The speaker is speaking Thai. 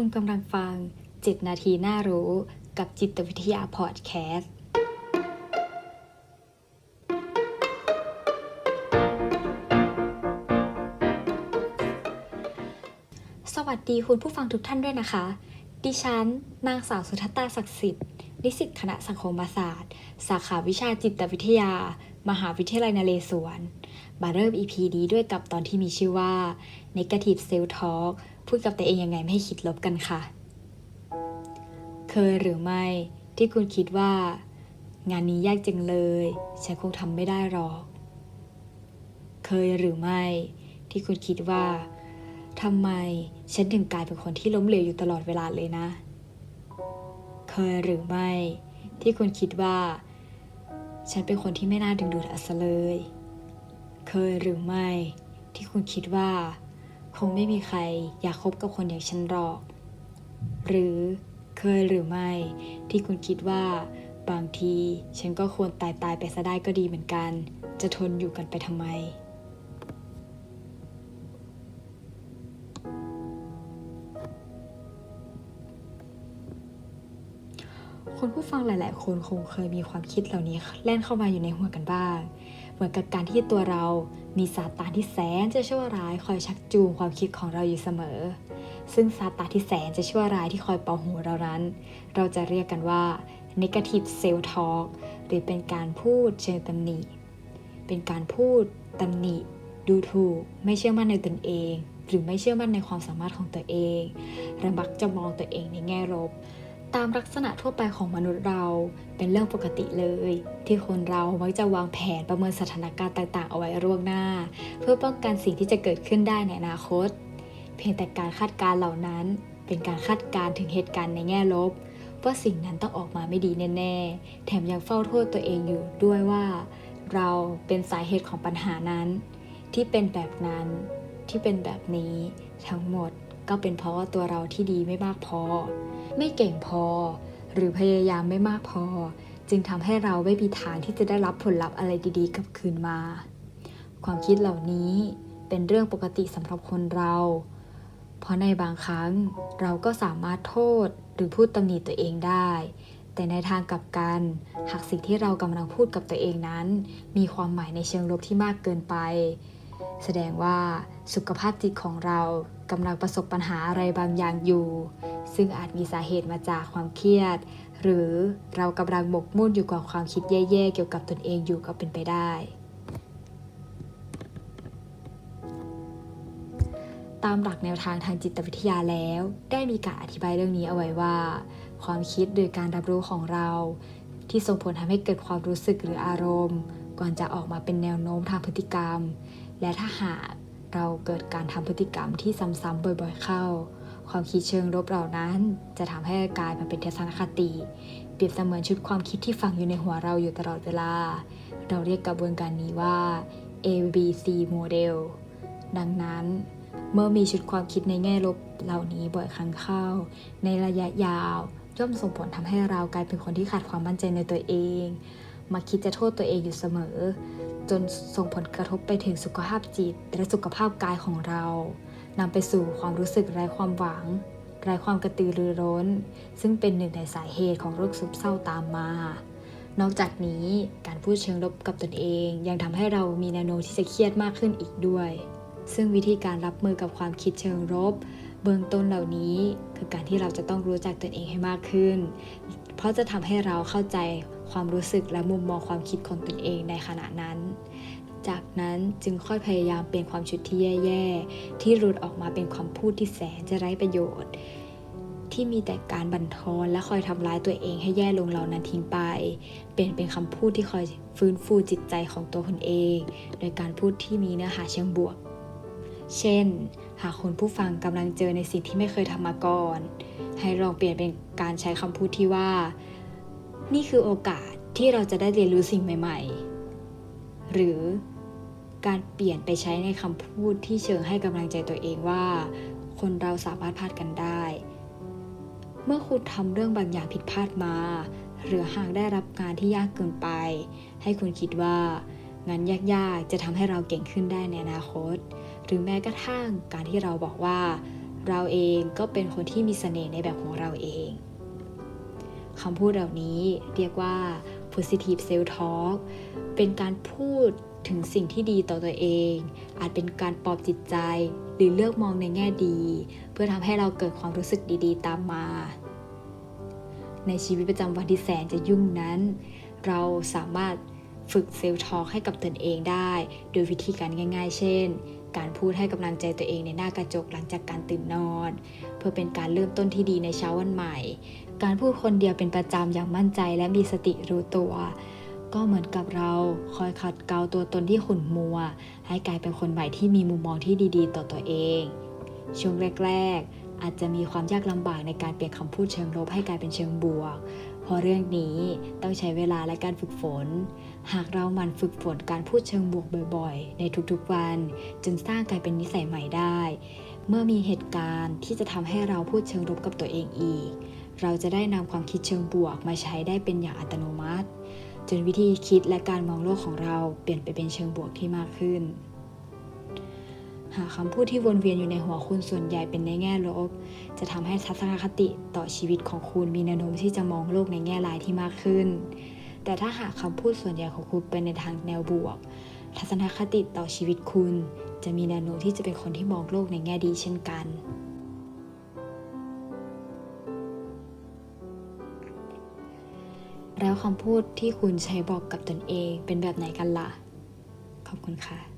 คุณกำลังฟัง 7 นาทีน่ารู้กับจิตวิทยาพอดแคสต์ สวัสดีคุณผู้ฟังทุกท่านด้วยนะคะ ดิฉัน นางสาวสุทัตาศักดิ์สิทธิ์ นิสิตคณะสังคมศาสตร์ สาขาวิชาจิตวิทยา มหาวิทยาลัยนเรศวร มาเริ่ม EP นี้ด้วยกับตอนที่มีชื่อว่า Negative Self Talk พูดกับตัวเองยังไงไม่ให้คิดลบกันค่ะ เคยหรือไม่ที่คุณคิดว่า งานนี้ยากจังเลย ฉันคงทำไม่ได้หรอก เคยหรือไม่ที่คุณคิดว่าทำไมฉันถึงกลายเป็นคนที่ล้มเหลวอยู่ตลอดเวลาเลยนะ เคยหรือไม่ ที่คุณคิดว่า ฉันเป็นคนที่ไม่น่าดึงดูดอัสเลย เคยหรือไม่ ที่คุณคิดว่า คงไม่มีใครอยากคบกับคนอย่างฉันหรอก หรือเคยหรือไม่ที่คุณคิดว่า บางทีฉันก็ควรตายตายไปซะได้ก็ดีเหมือนกัน จะทนอยู่กันไปทำไมคุณผู้ฟังหลาย ๆ คนคงเคยมีความคิดเหล่านี้แล่นเข้ามาอยู่ในหัวกันบ้าง เหมือนกับการที่ตัวเรา มีซาตานที่แสนจะชั่วร้ายคอยชักจูงความคิดของเราอยู่เสมอ ซึ่งซาตานที่แสนจะชั่วร้ายที่คอยเป่าหูเรานั้น เราจะเรียกกันว่า negative self talk หรือเป็นการพูดเชิงตำหนิ เป็นการพูดตำหนิ ดูถูก ไม่เชื่อมั่นในตนเอง หรือไม่เชื่อมั่นในความสามารถของตัวเองและมักจะมองตัวเองในแง่ลบ ตามลักษณะทั่วไปของมนุษย์เราเป็นเรื่องปกติเลย ที่คนเรามักจะวางแผนประเมินสถานการณ์ต่างๆ เอาไว้ล่วงหน้า เพื่อป้องกันสิ่งที่จะเกิดขึ้นได้ในอนาคต เพียงแต่การคาดการ์เหล่านั้น เป็นการคาดการถึงเหตุการณ์ในแง่ลบ ว่าสิ่งนั้นต้องออกมาไม่ดีแน่ๆ แถมยังเฝ้าโทษตัวเองอยู่ด้วยว่า เราเป็นสาเหตุของปัญหานั้น ที่เป็นแบบนั้นที่เป็นแบบนี้ทั้งหมดก็เป็นเพราะว่าตัวเราที่ดีไม่มากพอ ไม่เก่งพอ หรือพยายามไม่มากพอ จึงทำให้เราไม่มีทางที่จะได้รับผลลัพธ์อะไรดีๆกลับคืนมา ความคิดเหล่านี้เป็นเรื่องปกติสำหรับคนเรา เพราะในบางครั้งเราก็สามารถโทษหรือพูดตำหนิตัวเองได้ แต่ในทางกลับกัน หากสิ่งที่เรากำลังพูดกับตัวเองนั้น มีความหมายในเชิงลบที่มากเกินไป แสดงว่าสุขภาพจิตของเรากำลังประสบปัญหาอะไรบางอย่างอยู่ ซึ่งอาจมีสาเหตุมาจากความเครียด หรือเรากำลังหมกมุ่นอยู่กับความคิดแย่ๆเกี่ยวกับตนเองอยู่ก็เป็นไปได้ ตามหลักแนวทางทางจิตวิทยาแล้ว ได้มีการอธิบายเรื่องนี้เอาไว้ว่า ความคิดหรือการรับรู้ของเรา ที่ส่งผลทำให้เกิดความรู้สึกหรืออารมณ์ ก่อนจะออกมาเป็นแนวโน้มทางพฤติกรรม และถ้าหากเราเกิดการทำพฤติกรรมที่ซ้ำๆบ่อยๆเข้า ความคิดเชิงลบเหล่านั้นจะทำให้กลายมาเป็นทัศนคติ เปรียบเสมือนชุดความคิดที่ฝังอยู่ในหัวเราอยู่ตลอดเวลา เราเรียกกระบวนการนี้ว่า ABC model ดังนั้นเมื่อมีชุดความคิดในแง่ลบเหล่านี้บ่อยครั้งเข้า ในระยะยาวย่อมส่งผลทำให้เรากลายเป็นคนที่ขาดความมั่นใจในตัวเอง มาคิดจะโทษตัวเองอยู่เสมอ จนส่งผลกระทบไปถึงสุขภาพจิต และสุขภาพกายของเรานำไปสู่ความรู้สึกไร้ความหวังไร้ความกระตือรือร้น ซึ่งเป็นหนึ่งในสาเหตุของโรคซึมเศร้าตามมา นอกจากนี้การพูดเชิงลบกับตนเอง ยังทำให้เรามีแนวโน้มที่จะเครียดมากขึ้นอีกด้วย ซึ่งวิธีการรับมือกับความคิดเชิงลบเบื้องต้นเหล่านี้คือการที่เราจะต้องรู้จักตนเองให้มากขึ้น เพราะจะทำให้เราเข้าใจ ความรู้สึกและมุมมองความคิดของตนเองในขณะนั้น จากนั้นจึงค่อยพยายามเปลี่ยนความชุดที่แย่ๆ ที่หลุดออกมาเป็นคำพูดที่แสนจะไร้ประโยชน์ ที่มีแต่การบั่นทอนและคอยทำร้ายตัวเองให้แย่ลงเหล่านั้นทิ้งไป เปลี่ยนเป็นคำพูดที่คอยฟื้นฟูจิตใจของตัวคนเอง โดยการพูดที่มีเนื้อหาเชิงบวก เช่น หากคุณผู้ฟังกำลังเจอในสิ่งที่ไม่เคยทำมาก่อน ให้ลองเปลี่ยนเป็นการใช้คำพูดที่ว่า นี่คือโอกาสที่เราจะได้เรียนรู้สิ่งใหม่ ๆ หรือการเปลี่ยนไปใช้ในคำพูดที่เชิงให้กำลังใจตัวเองว่า คนเราสามารถพลาดกันได้ เมื่อคุณทำเรื่องบางอย่างผิดพลาดมา หรือหากได้รับงานที่ยากเกินไป ให้คุณคิดว่างานยากๆ จะทำให้เราเก่งขึ้นได้ในอนาคต หรือแม้กระทั่งการที่เราบอกว่า เราเองก็เป็นคนที่มีเสน่ห์ในแบบของเราเอง คำพูดเหล่านี้เรียกว่า positive self talk เป็นการพูดถึงสิ่งที่ดีต่อตัวเอง อาจเป็นการปลอบจิตใจ หรือเลือกมองในแง่ดี เพื่อทำให้เราเกิดความรู้สึกดีๆ ตามมา ในชีวิตประจำวันที่แสนจะยุ่งนั้น เราสามารถฝึกเซลล์ทอกให้กับตนเองได้ โดยวิธีการง่าย ๆ เช่น การพูดให้กำลังใจตัวเองในหน้ากระจกหลังจากการตื่นนอน เพื่อเป็นการเริ่มต้นที่ดีในเช้าวันใหม่ การพูดคนเดียวเป็นประจำอย่างมั่นใจและมีสติรู้ตัว ก็เหมือนกับเราคอยขัดเกลาตัวตนที่ขุ่นมัว ให้กลายเป็นคนใหม่ที่มีมุมมองที่ดีๆ ต่อตัวเอง ช่วงแรก ๆ อาจจะมีความยากลำบากในการเปลี่ยนคำพูดเชิงลบให้กลายเป็นเชิงบวก เพราะเรื่องนี้ต้องใช้เวลาและการฝึกฝน หากเราหมันฝึกฝนการพูดเชิงบวกบ่อยๆ ในทุกๆวัน จึงสร้างกลายเป็นนิสัยใหม่ได้ เมื่อมีเหตุการณ์ที่จะทำให้เราพูดเชิงลบกับตัวเองอีก เราจะได้นำความคิดเชิงบวกมาใช้ได้เป็นอย่างอัตโนมัติ จนวิธีคิดและการมองโลกของเราเปลี่ยนไปเป็นเชิงบวกที่มากขึ้น หากคำพูดที่วนเวียนอยู่ในหัวคุณส่วนใหญ่เป็นในแง่ลบ จะทำให้ทัศนคติต่อชีวิตของคุณมีแนวโน้มที่จะมองโลกในแง่ร้ายที่มากขึ้น แต่ถ้าหากคำพูดส่วนใหญ่ของคุณเป็นในทางแนวบวก ทัศนคติต่อชีวิตคุณ จะมีแนวโน้มที่จะเป็นคนที่มองโลกในแง่ดีเช่นกันแล้วคำพูดที่คุณใช้บอกกับตนเองเป็นแบบไหนกันล่ะ ขอบคุณค่ะ